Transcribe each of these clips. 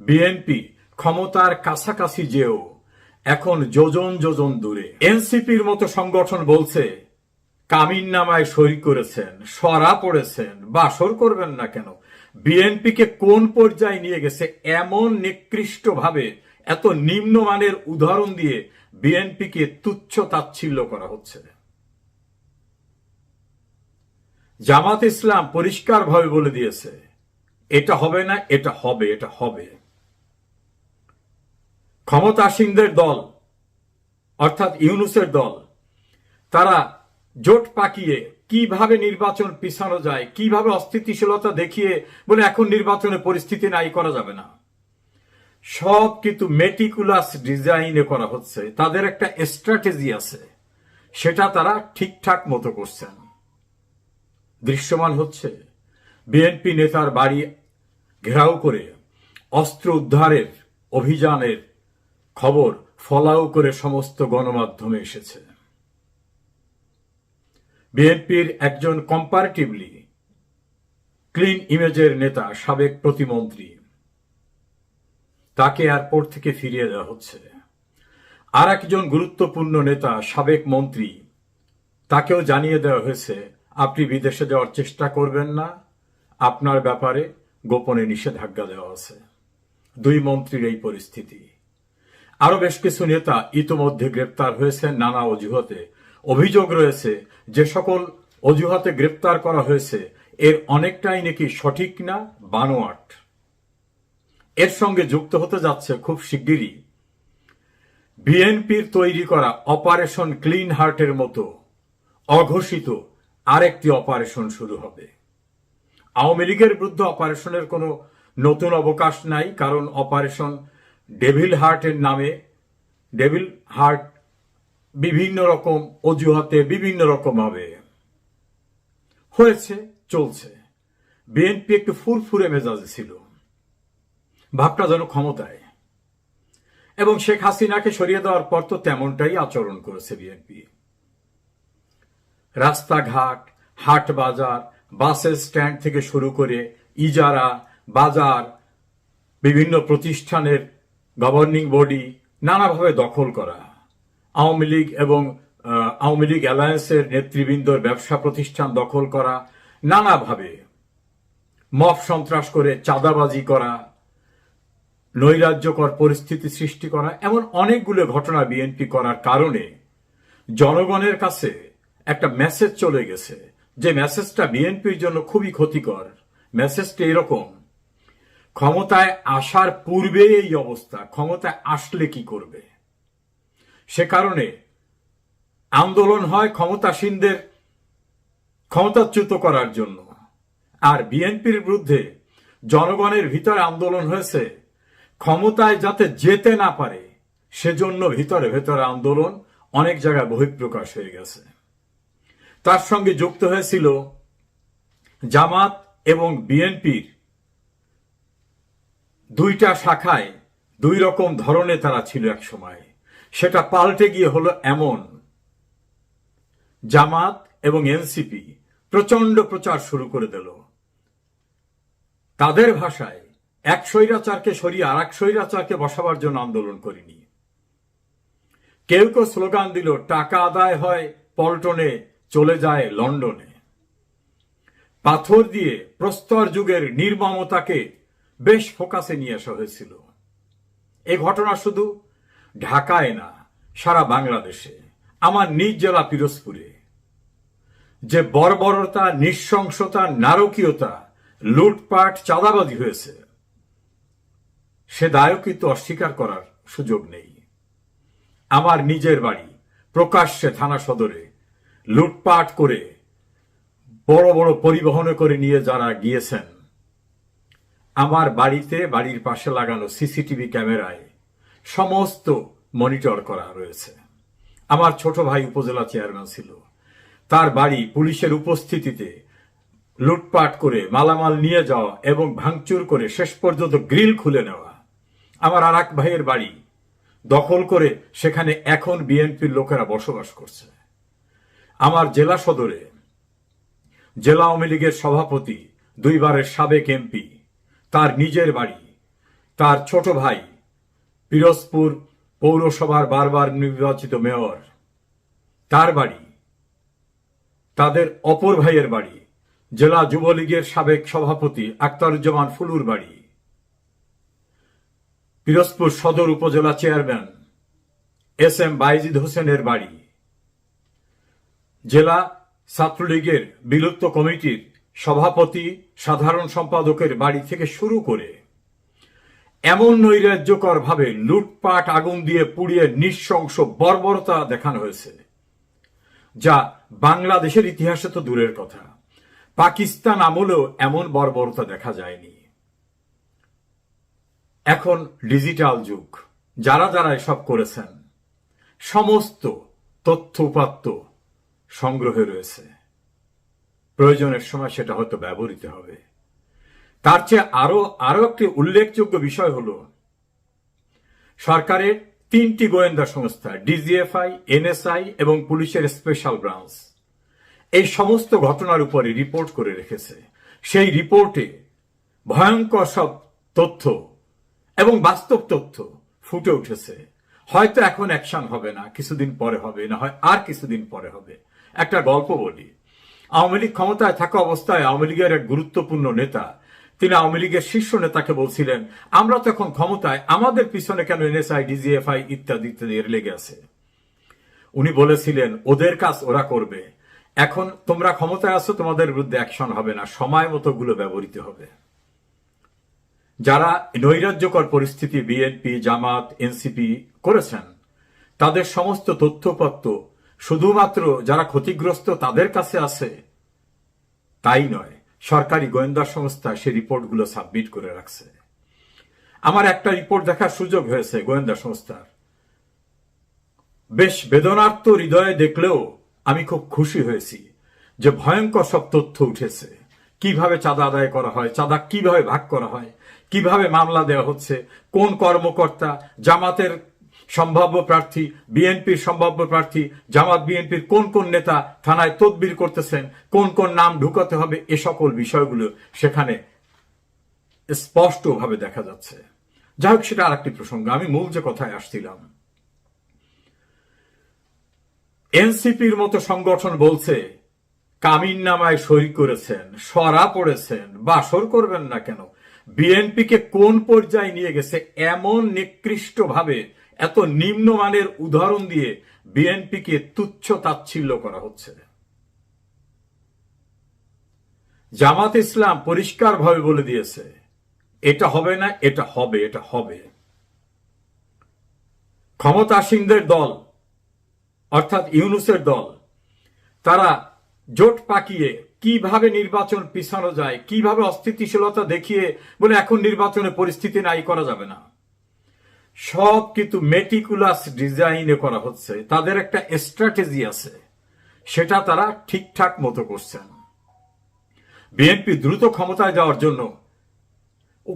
BNP ক্ষমতার কাছাকাছি যেও, এখন যোজন যোজন দূরে। এনসিপির মতো সংগঠন বলছে কামিন নামায় সই করেছেন, সরা পড়েছেন, বাসর করবেন না কেন? বিএনপিকে কোন পর্যায়ে নিয়ে গেছে এমন নিকৃষ্ট ভাবে এত নিম্নমানের উদাহরণ দিয়ে বিএনপিকে তুচ্ছ তাচ্ছিল্য করা হচ্ছে? জামাত ইসলাম পরিষ্কারভাবে বলে দিয়েছে, এটা হবে না, এটা হবে এটা হবে। ক্ষমতাসীনদের দল, অর্থাৎ ইউনুসের দল, তারা জোট পাকিয়ে কীভাবে নির্বাচন পিছানো যায়, কীভাবে অস্থিতিশীলতা দেখিয়ে বলে এখন নির্বাচনের পরিস্থিতি নাই করা যাবে না। সব কিন্তু মেটিকুলাস ডিজাইনে করা হচ্ছে। তাদের একটা স্ট্র্যাটেজি আছে। সেটা তারা ঠিকঠাক মতো করছেন। দৃশ্যমান হচ্ছে বিএনপি নেতার বাড়ি ঘেরাও করে অস্ত্র উদ্ধারের অভিযানের খবর ফলাও করে সমস্ত গণমাধ্যমে এসেছে। বিএনপির একজন কম্পারেটিভলি ক্লিন ইমেজের নেতা, সাবেক প্রতিমন্ত্রী। তাকে এয়ারপোর্ট থেকে ফিরিয়ে দেওয়া হচ্ছে। আর একজন গুরুত্বপূর্ণ নেতা, সাবেক মন্ত্রী, তাকেও জানিয়ে দেওয়া হয়েছে, আপনি বিদেশে যাওয়ার চেষ্টা করবেন না। আপনার ব্যাপারে গোপনে নিষেধাজ্ঞা দেওয়া আছে। দুই মন্ত্রীর এই পরিস্থিতি। আরও বেশ কিছু নেতা ইতোমধ্যে গ্রেপ্তার হয়েছেন নানা অজুহাতে। অভিযোগ রয়েছে, যে সকল অজুহাতে গ্রেপ্তার করা হয়েছে, এর অনেকটাই নাকি সঠিক না, বানোয়াট। এর সঙ্গে যুক্ত হতে যাচ্ছে খুব শিগগিরই। বিএনপির তৈরি করা অপারেশন ক্লিন হার্টের মতো অঘোষিত আরেকটি অপারেশন শুরু হবে। আওয়ামী লীগের বিরুদ্ধে অপারেশনের কোনো নতুন অবকাশ নাই, কারণ অপারেশন ডেভিল হার্টের নামে ডেভিল হার্ট বিভিন্ন রকম অজুহাতে বিভিন্ন রকম ভাবে হয়েছে, চলছে। বিএনপি একটু ফুরফুরে মেজাজে ছিল। ভাবটা যেন ক্ষমতায়। এবং শেখ হাসিনাকে সরিয়ে দেওয়ার পর তো তেমনটাই আচরণ করেছে বিএনপি রাস্তাঘাট, হাট বাজার, বাসের স্ট্যান্ড থেকে শুরু করে ইজারা, বাজার, বিভিন্ন প্রতিষ্ঠানের গভর্নিং বডি নানাভাবে দখল করা। আওয়ামী লীগ এবং আওয়ামী লীগ অ্যালায়েন্সের নেতৃবৃন্দর ব্যবসা প্রতিষ্ঠান দখল করা, নানাভাবে মফ সন্ত্রাস করে চাঁদাবাজি করা, নৈরাজ্যকর পরিস্থিতি সৃষ্টি করা, এমন অনেকগুলো ঘটনা বিএনপি করার কারণে জনগণের কাছে একটা মেসেজ চলে গেছে। যে মেসেজটা বিএনপির জন্য খুবই ক্ষতিকর। মেসেজটা এরকম ক্ষমতায় আসার পূর্বে এই অবস্থা। ক্ষমতায় আসলে কি করবে? সে কারণে আন্দোলন হয় ক্ষমতাসীনদের ক্ষমতাচ্যুত করার জন্য। আর বিএনপির বিরুদ্ধে জনগণের ভিতরে আন্দোলন হয়েছে। ক্ষমতায় যাতে যেতে না পারে, সেজন্য ভিতরে ভেতরে আন্দোলন অনেক জায়গায় বহিঃপ্রকাশ হয়ে গেছে। তার সঙ্গে যুক্ত হয়েছিল জামাত এবং বিএনপির দুইটা শাখায় দুই রকম ধরনের তারা ছিল এক সময়। সেটা পাল্টে গিয়ে হলো এমন। জামাত এবং এনসিপি প্রচণ্ড প্রচার শুরু করে দিল। তাদের ভাষায় এক স্বৈরাচারকে সরিয়ে আর এক স্বৈরাচারকে বসাবার জন্য আন্দোলন করিনি। কেউ কেউ স্লোগান দিল, টাকা আদায় হয় পল্টনে, চলে যায় লন্ডনে। পাথর দিয়ে প্রস্তর যুগের নির্মমতাকে বেশ ফোকাসে নিয়ে আসা হয়েছিল। এই ঘটনা শুধু ঢাকায় না, সারা বাংলাদেশে, আমার নিজ জেলা পিরোজপুরে। যে বর্বরতা, নৃশংসতা, নারকীয়তা, লুটপাট, চাঁদাবাজি হয়েছে, সে দায়ও কিন্তু অস্বীকার করার সুযোগ নেই। আমার নিজের বাড়ি, প্রকাশ্যে থানা সদরে, লুটপাট করে বড় বড় পরিবহনে করে নিয়ে যারা গিয়েছেন আমার বাড়িতে বাড়ির পাশে লাগানো সিসিটিভি ক্যামেরায় সমস্ত মনিটর করা রয়েছে। আমার ছোট ভাই উপজেলা চেয়ারম্যান ছিল। তার বাড়ি পুলিশের উপস্থিতিতে লুটপাট করে, মালামাল নিয়ে যাওয়া এবং ভাঙচুর করে শেষ পর্যন্ত গ্রিল খুলে নেওয়া। আমার আর এক ভাইয়ের বাড়ি দখল করে সেখানে এখন বিএনপির লোকেরা বসবাস করছে। আমার জেলা সদরে জেলা আওয়ামী লীগের সভাপতি, দুইবারের সাবেক এমপি তার নিজের বাড়ি, তার ছোট ভাই, পিরোজপুর পৌরসভার বারবার নির্বাচিত মেয়র। তার বাড়ি, তাদের অপর ভাইয়ের বাড়ি, জেলা যুবলীগের সাবেক সভাপতি আক্তারুজ্জামান ফুলুর বাড়ি। পিরোজপুর সদর উপজেলা চেয়ারম্যান এস এম বাইজিদ হোসেনের বাড়ি। জেলা ছাত্রলীগের বিলুপ্ত কমিটির সভাপতি, সাধারণ সম্পাদকের বাড়ি থেকে শুরু করে এমন নৈরাজ্যকর ভাবে লুটপাট আগুন দিয়ে পুড়িয়ে নিঃশংস বর্বরতা দেখানো হয়েছে, যা বাংলাদেশের ইতিহাসে তো দূরের কথা। পাকিস্তান আমলেও এমন বর্বরতা দেখা যায়নি। এখন ডিজিটাল যুগ। যারা যারা এসব করেছেন, সমস্ত তথ্য উপাত্ত সংগ্রহে রয়েছে। প্রয়োজনের সময় সেটা হয়তো ব্যবহৃত হবে। তার চেয়ে আরও আরও একটি উল্লেখযোগ্য বিষয় হল, সরকারের তিনটি গোয়েন্দা সংস্থা, ডিজিএফআই, এনএসআই এবং পুলিশের স্পেশাল ব্রাঞ্চ, এই সমস্ত ঘটনার উপরে রিপোর্ট করে রেখেছে। সেই রিপোর্টে ভয়ঙ্কর সব তথ্য এবং বাস্তব তথ্য ফুটে উঠেছে। হয়তো এখন অ্যাকশন হবে না, কিছুদিন পরে হবে, না হয় আর কিছুদিন পরে হবে। একটা গল্প বলি। আওয়ামী লীগ ক্ষমতায় থাকা অবস্থায় আওয়ামী লীগের এক গুরুত্বপূর্ণ নেতা। তিনি আওয়ামী লীগের শীর্ষ নেতাকে বলছিলেন, আমরা তো এখন ক্ষমতায় আমাদের পিছনে কেন এনএসআই, ডিজিএফআই ইত্যাদি ইত্যাদি লেগে আছে? উনি বলেছিলেন, ওদের কাজ ওরা করবে। এখন তোমরা ক্ষমতায় আছো, তোমাদের বিরুদ্ধে অ্যাকশন হবে না, সময় মতো গুলো ব্যবহৃত হবে। যারা নৈরাজ্যকর পরিস্থিতি বিএনপি, জামাত, এনসিপি করেছেন, তাদের সমস্ত তথ্যপত্র শুধুমাত্র যারা ক্ষতিগ্রস্ত তাদের কাছে আছে, তাই নয়, সরকারি গোয়েন্দা সংস্থা সে রিপোর্টগুলো সাবমিট করে রাখছে। আমার একটা রিপোর্ট দেখার সুযোগ হয়েছে গোয়েন্দা সংস্থার। বেশ বেদনার্ত হৃদয়ে দেখলেও আমি খুব খুশি হয়েছি যে ভয়ঙ্কর সব তথ্য উঠেছে। কীভাবে চাঁদা আদায় করা হয়, চাঁদা কীভাবে ভাগ করা হয়, কীভাবে মামলা দেওয়া হচ্ছে, কোন কর্মকর্তা, জামাতের সম্ভাব্য প্রার্থী, বিএনপির সম্ভাব্য প্রার্থী, জামাত বিএনপির কোন কোন নেতা থানায় তদবির করতেছেন, কোন কোন নাম ঢুকাতে হবে, এ সকল বিষয়গুলো সেখানে স্পষ্টভাবে দেখা যাচ্ছে। যাই হোক, সেটা আরেকটি প্রসঙ্গ। আমি মূল যে কথায় আসছিলাম, এনসিপির মতো সংগঠন বলছে কামিন নামায় সই করেছেন, সরা পড়েছেন, বাসর করবেন না কেন? বিএনপিকে কোন পর্যায়ে নিয়ে গেছে? এমন নিকৃষ্ট ভাবে এত নিম্নমানের উদাহরণ দিয়ে বিএনপিকে তুচ্ছ তাচ্ছিল্য করা হচ্ছে। জামাত ইসলাম পরিষ্কারভাবে বলে দিয়েছে, এটা হবে না, এটা হবে এটা হবে। ক্ষমতাসীনদের দল, অর্থাৎ ইউনুসের দল, তারা জোট পাকিয়ে কীভাবে নির্বাচন পিছানো যায়, কীভাবে অস্থিতিশীলতা দেখিয়ে বলে এখন নির্বাচনে পরিস্থিতি নাই, করা যাবে না। সব কিন্তু মেটিকুলাস ডিজাইনে করা হচ্ছে। তাদের একটা স্ট্র্যাটেজি আছে। সেটা তারা ঠিকঠাক মতো করছেন বিএনপি দ্রুত ক্ষমতায় যাওয়ার জন্য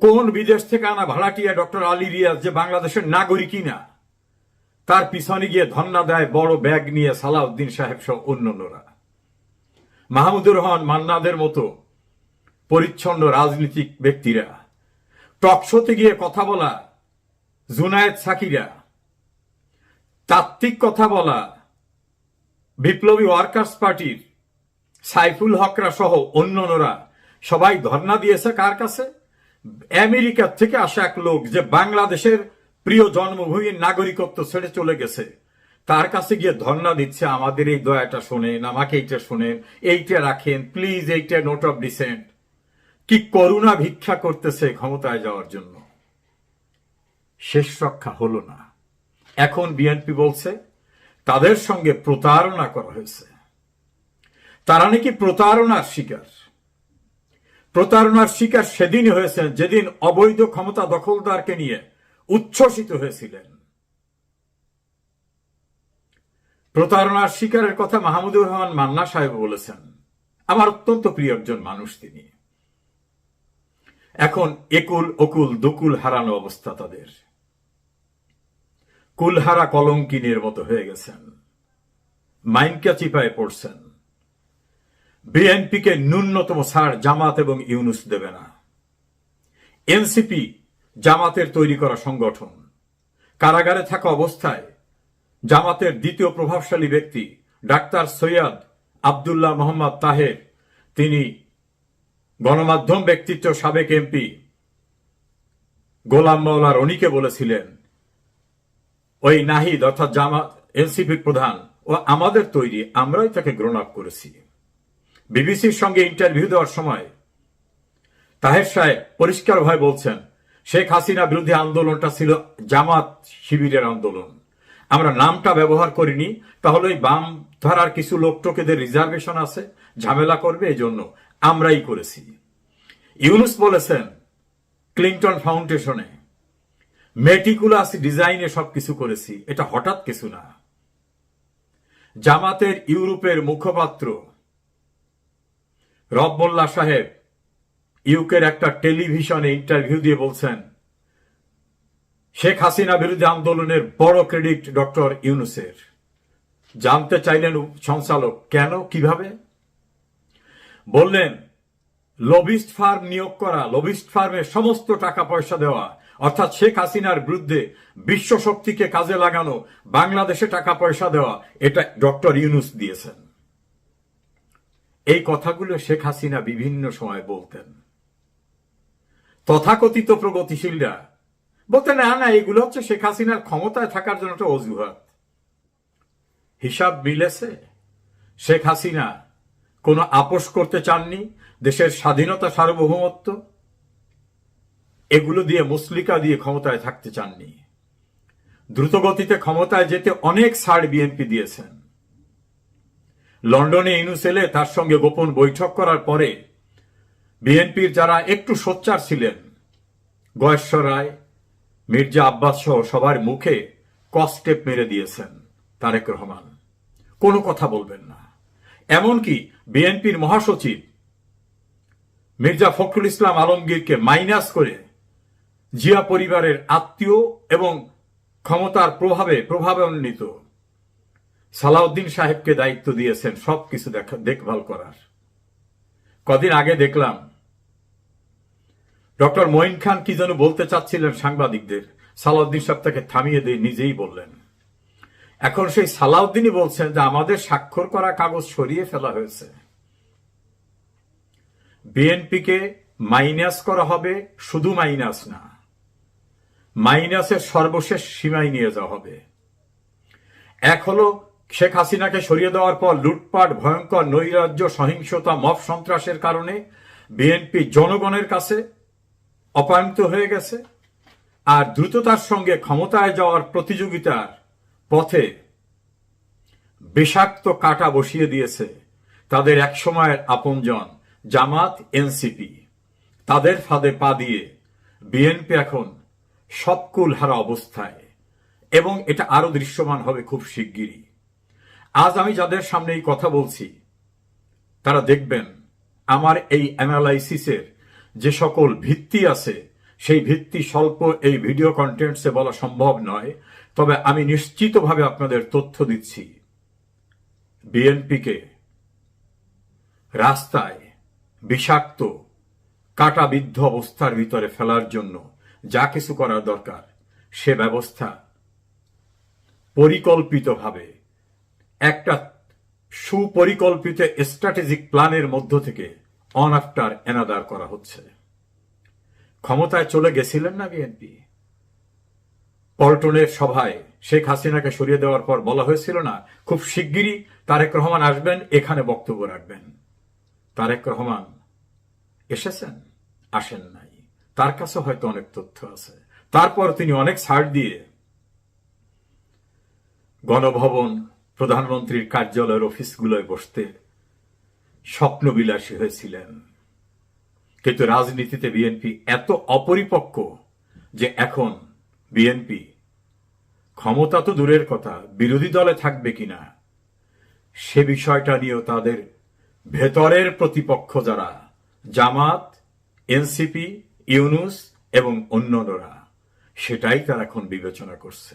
কোন বিদেশ থেকে আনা ভাড়াটিয়া ডক্টর আলী রিয়াজ যে বাংলাদেশের নাগরিকই না তার পিছনে গিয়ে ধন্না দেয় বড় ব্যাগ নিয়ে সালাউদ্দিন সাহেব সহ অন্যান্যরা। মাহমুদুর রহমান মান্নাদের মতো পরিচ্ছন্ন রাজনীতিক ব্যক্তিরা টকশোতে গিয়ে কথা বলা জুনায়েদ সাকিরা। তাত্ত্বিক কথা বলা বিপ্লবী ওয়ার্কার্স পার্টির সাইফুল হকরা সহ অন্যরা সবাই ধর্ণা দিয়েছে কার কাছে? আমেরিকার থেকে আসা এক লোক যে বাংলাদেশের প্রিয় জন্মভূমির নাগরিকত্ব ছেড়ে চলে গেছে, তার কাছে গিয়ে ধর্ণা দিচ্ছে, আমাদের এই দয়াটা শোনেন, আমাকে এইটা শোনেন, এইটা রাখেন প্লিজ এইটা নোট অফ ডিসেন্ট কি করুণা ভিক্ষা করতেছে ক্ষমতায় যাওয়ার জন্য। শেষ রক্ষা হলো না। এখন বিএনপি বলছে, তাদের সঙ্গে প্রতারণা করা হয়েছে। তারা নাকি প্রতারণার শিকার। প্রতারণার শিকার সেদিনই হয়েছেন যেদিন অবৈধ ক্ষমতা দখলদারকে নিয়ে উচ্ছ্বসিত হয়েছিলেন। প্রতারণার শিকারের কথা মাহমুদুর রহমান মান্না সাহেব বলেছেন। আমার অত্যন্ত প্রিয় একজন মানুষ তিনি। এখন একুল, অকুল, দুকুল হারানো অবস্থা তাদের। কুলহারা কলঙ্কিনের মতো হয়ে গেছেন। মাইনকা চিপায় পড়ছেন। বিএনপিকে ন্যূনতম ছাড় জামাত এবং ইউনুস দেবে না। এনসিপি জামাতের তৈরি করা সংগঠন। কারাগারে থাকা অবস্থায় জামাতের দ্বিতীয় প্রভাবশালী ব্যক্তি ডাক্তার সৈয়দ আবদুল্লাহ মোহাম্মদ তাহের, তিনি গণমাধ্যম ব্যক্তিত্ব সাবেক এমপি গোলাম মাওলা রনিকে বলেছিলেন, ওই নাহিদ অর্থাৎ জামাত এনসিপির প্রধান, ও আমাদের তৈরি, আমরাই তাকে গ্রহণ আপ করেছি। বিবিসির সঙ্গে ইন্টারভিউ দেওয়ার সময় তাহের সাহেব পরিষ্কারভাবে বলছেন, শেখ হাসিনা বিরোধী আন্দোলনটা ছিল জামাত শিবিরের আন্দোলন। আমরা নামটা ব্যবহার করিনি, তাহলে বাম ধারার কিছু লোক টোকেদের রিজার্ভেশন আছে, ঝামেলা করবে এই জন্য আমরাই করেছি। ইউনুস বলেছেন, ক্লিন্টন ফাউন্ডেশনে মেটিকুলাস ডিজাইনে সবকিছু করেছি, এটা হঠাৎ কিছু না। জামাতের ইউরোপের মুখপাত্র রব মোল্লা সাহেব ইউকের একটা টেলিভিশনে ইন্টারভিউ দিয়ে বলছেন, শেখ হাসিনা বিরোধী আন্দোলনের বড় ক্রেডিট ডক্টর ইউনুসের। জানতে চাইলেন সঞ্চালক কেন, কীভাবে? বললেন, লবিস্ট ফার্ম নিয়োগ করা, লবিস্ট ফার্মে সমস্ত টাকা পয়সা দেওয়া, অর্থাৎ শেখ হাসিনার বিরুদ্ধে বিশ্ব শক্তিকে কাজে লাগানো, বাংলাদেশে টাকা পয়সা দেওয়া, এটা ডক্টর ইউনুস দিয়েছেন। এই কথাগুলো শেখ হাসিনা বিভিন্ন সময় বলতেন। তথাকথিত প্রগতিশীলরা বলতেন, না না, এগুলো হচ্ছে শেখ হাসিনার ক্ষমতায় থাকার জন্য একটা অজুহাত। হিসাব মিলেছে? শেখ হাসিনা কোনো আপোষ করতে চাননি? দেশের স্বাধীনতা সার্বভৌমত্ব? এগুলো দিয়ে মুসলিকা দিয়ে ক্ষমতায় থাকতে চাননি। দ্রুতগতিতে ক্ষমতায় যেতে অনেক ছাড় বিএনপি দিয়েছেন। লন্ডনে ইনুসেলে তার সঙ্গে গোপন বৈঠক করার পরে বিএনপির যারা একটু সোচ্চার ছিলেন, গয়েশ্বর রায়, মির্জা আব্বাস সহ সবার মুখে কস্টেপ মেরে দিয়েছেন। তারেক রহমান। কোনো কথা বলবেন না। এমনকি বিএনপির মহাসচিব মির্জা ফখরুল ইসলাম আলমগীরকে মাইনাস করে জিয়া পরিবারের আত্মীয় এবং ক্ষমতার প্রভাবে প্রভাবান্বিত সালাউদ্দিন সাহেবকে দায়িত্ব দিয়েছেন সবকিছু দেখা দেখভাল করার। কদিন আগে দেখলাম, ডক্টর মঈন খান কি যেন বলতে চাচ্ছিলেন সাংবাদিকদের। সালাউদ্দিন সাহেব তাকে থামিয়ে দিয়ে নিজেই বললেন। এখন সেই সালাউদ্দিনই বলছেন যে আমাদের স্বাক্ষর করা কাগজ সরিয়ে ফেলা হয়েছে। বিএনপিকে মাইনাস করা হবে শুধু মাইনাস না, মাইনাসের সর্বশেষ সীমায় নিয়ে যাওয়া হবে। এক হলো শেখ হাসিনাকে সরিয়ে দেওয়ার পর লুটপাট, ভয়ঙ্কর নৈরাজ্য, সহিংসতা, মব সন্ত্রাসের কারণে বিএনপি জনগণের কাছে অপায়ন্ত হয়ে গেছে। আর দ্রুততার সঙ্গে ক্ষমতায় যাওয়ার প্রতিযোগিতার পথে বিষাক্ত কাটা বসিয়ে দিয়েছে তাদের একসময়ের আপনজন, জামাত এনসিপি। তাদের ফাঁদে পা দিয়ে বিএনপি এখন সবকুল হারা অবস্থায় এবং এটা আরও দৃশ্যমান হবে খুব শিগগিরই। আজ আমি যাদের সামনে এই কথা বলছি, তারা দেখবেন আমার এই অ্যানালাইসিসের যে সকল ভিত্তি আছে, সেই ভিত্তি স্বল্প এই ভিডিও কন্টেন্টসে বলা সম্ভব নয়। তবে আমি নিশ্চিতভাবে আপনাদের তথ্য দিচ্ছি। বিএনপিকে রাস্তায় বিষাক্ত, কাটাবিদ্ধ অবস্থার ভিতরে ফেলার জন্য যা কিছু করার দরকার, সে ব্যবস্থা পরিকল্পিতভাবে একটা সুপরিকল্পিত স্ট্র্যাটেজিক প্ল্যানের মধ্য থেকে অন আফটার এনাদার করা হচ্ছে। ক্ষমতায় চলে গেছিলেন না বিএনপি? পল্টনের সভায় শেখ হাসিনাকে সরিয়ে দেওয়ার পর বলা হয়েছিল না, খুব শিগগিরই তারেক রহমান আসবেন, এখানে বক্তব্য রাখবেন। তারেক রহমান এসেছেন? আসেন নাই। তার কাছে হয়তো অনেক তথ্য আছে। তারপর তিনি অনেক ছাড় দিয়ে গণভবন প্রধানমন্ত্রীর কার্যালয়ের অফিসগুলোয় বসতে স্বপ্নবিলাসী হয়েছিলেন। কিন্তু রাজনীতিতে বিএনপি এত অপরিপক্ক যে এখন বিএনপি। ক্ষমতা তো দূরের কথা, বিরোধী দলে থাকবে কিনা? সে বিষয়টা নিয়েও তাদের ভেতরের প্রতিপক্ষ যারা, জামাত, এনসিপি, ইউনুস এবং অন্যরা, সেটাই তারা এখন বিবেচনা করছে।